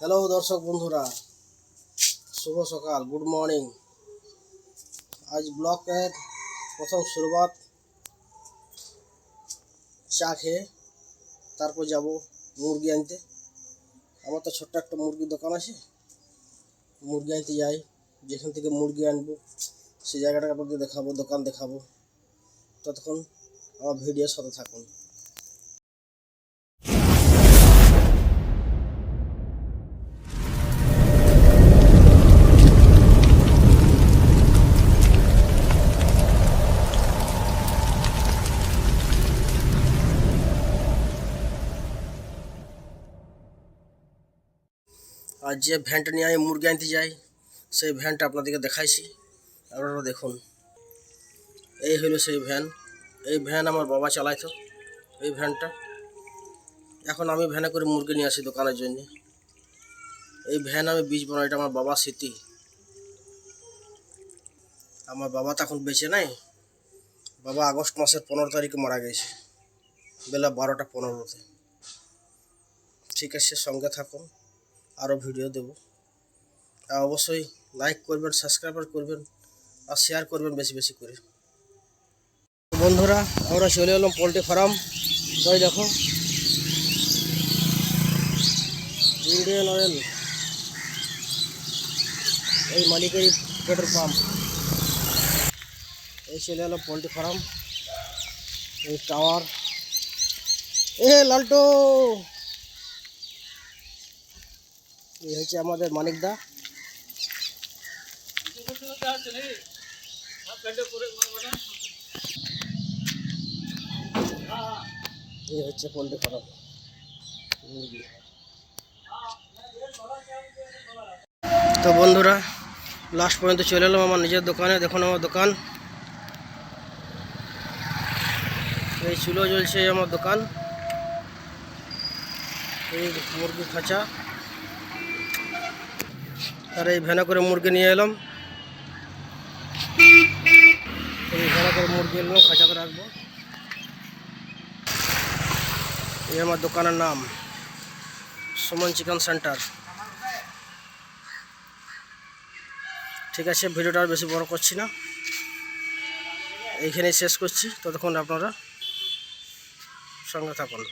Hello দর্শক বন্ধুরা। শুভ সকাল গুড মর্নিং আজ ব্লকের প্রথম শুরুয়াত চা খেয়ে তারপর যাব মুরগি আনতে। আমার তো ছোট্ট একটা মুরগির দোকান আছে। মুরগি আনতে যাই। যেখান থেকে মুরগি আনব সেই জায়গাটাকে আপনাদের দেখাবো, দোকান দেখাবো। ততক্ষণ আমার ভিডিওর সাথে থাকুন। আর যে ভ্যানটা নিয়ে আমি মুরগি আনতে যাই, সেই ভ্যানটা আপনাদেরকে দেখাইছি। আপনারা দেখুন। এই হলো সেই ভ্যান। এই ভ্যান আমার বাবা চালাইতো, এই ভ্যানটা। এখন আমি ভ্যানে করে মুরগি নিয়ে আসি দোকানের জন্য। এই ভ্যান আমি বীজ বানাই, এটা আমার বাবার স্মৃতি। আমার বাবা তো এখন বেঁচে নাই। বাবা আগস্ট মাসের পনেরো তারিখে মারা গেছে। বেলা বারোটা পনেরোতে। ঠিক আছে, সঙ্গে থাকুন। আরও ভিডিও দেব। আর অবশ্যই লাইক করবেন সাবস্ক্রাইবার করবেন, আর শেয়ার করবেন বেশি বেশি করে। বন্ধুরা, আমরা চলে এলাম পোলট্রি ফার্ম। ওই দেখো। ইন্ডিয়ান অয়েল এই মালিকের পেট্রোল পাম্প এই চলে এলাম পোলট্রি ফার্ম। এই টাওয়ার এ লালটো! এই হচ্ছে আমাদের মানিকদা। এই হচ্ছে পোল্ট্রি ফার্ম। তো বন্ধুরা লাস্ট পর্যন্ত চলে এলাম আমার নিজের দোকানে, দেখুন আমার দোকান। এই চুলো জ্বলছে আমার দোকান। এই মুরগি খাঁচা। আর এই ভ্যানে করে মুরগি নিয়ে এলাম। এই ভ্যানে করে মুরগি এলাম খাঁচাতে রাখব। এই আমার দোকানের নাম, সুমন চিকেন সেন্টার। ঠিক আছে, ভিডিওটা আর বেশি বড় করছি না। এইখানেই শেষ করছি, ততক্ষণ আপনারা সঙ্গে থাকুন।